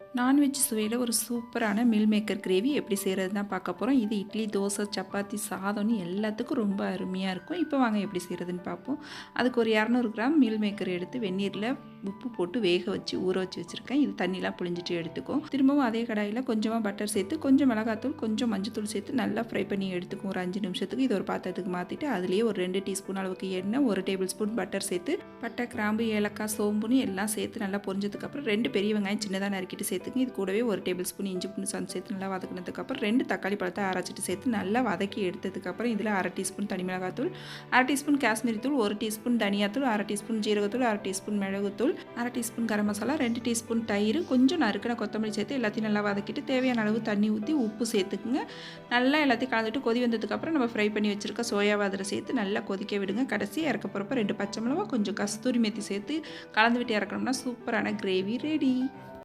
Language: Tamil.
நான்வெஜ் சுவையில் ஒரு சூப்பரான மில் மேக்கர் கிரேவி எப்படி செய்கிறது தான் பார்க்க போகிறோம் இது இட்லி தோசை சப்பாத்தி சாதம்னு எல்லாத்துக்கும் ரொம்ப அருமையாக இருக்கும். இப்போ வாங்க எப்படி செய்கிறதுன்னு பார்ப்போம். அதுக்கு ஒரு இரநூறு கிராம் மில் மேக்கர் எடுத்து வெந்நீரில் உப்பு போட்டு வேக வச்சு ஊற வச்சு வச்சுருக்கேன். இது தண்ணிலாம் புழிஞ்சிட்டு எடுத்துக்கும் திரும்பவும் அதே கடாயில் கொஞ்சமாக பட்டர் சேர்த்து கொஞ்சம் மிளகாத்தூள் கொஞ்சம் மஞ்சத்தூள் சேர்த்து நல்லா ஃப்ரை பண்ணி எடுத்துக்கும் ஒரு அஞ்சு நிமிஷத்துக்கு இது ஒரு பாத்திரத்துக்கு மாற்றிட்டு அதுலேயே ஒரு ரெண்டு டீஸ்பூன் அளவுக்கு எண்ணெய் ஒரு டேபிள் ஸ்பூன் பட்டர் சேர்த்து பட்டை கிராம்பு ஏலக்காய் சோம்புன்னு எல்லாம் சேர்த்து நல்லா பொரிஞ்சதுக்கப்புறம் ரெண்டு பெரிய வெங்காயம் சின்னதாக நறுக்கிட்டு சேர்த்துக்கு. இது கூடவே ஒரு டேபிள் ஸ்பூன் இஞ்சி பூண்டு சன் சேர்த்து நல்லா வதக்கினதுக்கப்புறம் ரெண்டு தக்காளி பழத்தை அரைச்சிட்டு சேர்த்து நல்லா வதக்கி எடுத்ததுக்கப்புறம் இதில் அரை டீஸ்பூன் தனி மிளகாத்தூள் அரை டீஸ்பூன் காஷ்மீரி தூள் ஒரு டீஸ்பூன் தனியாத்தூள் அரை டீஸ்பூன் ஜீரகத்தூள் அரை டீஸ்பூன் மிளகுத்தூள் அரை டீஸ்பூன் கரம் மசாலா ரெண்டு டீஸ்பூன் தயிர் கொஞ்சம் நறுக்கின கொத்தமல்லி சேர்த்து எல்லாத்தையும் நல்லா வதக்கிட்டு தேவையான அளவு தண்ணி ஊற்றி உப்பு சேர்த்துக்குங்க. நல்லா எல்லாத்தையும் கலந்துட்டு கொதி வந்ததுக்கப்புறம் நம்ம ஃப்ரை பண்ணி வச்சுருக்க சோயாவை அதில் சேர்த்து நல்லா கொதிக்க விடுங்க. கடைசி இறக்க போகிறப்ப ரெண்டு பச்சை மிளகா கொஞ்சம் கஸ்தூரி மெத்தி சேர்த்து கலந்து விட்டு இறக்கணும்னா சூப்பரான கிரேவி ரெடி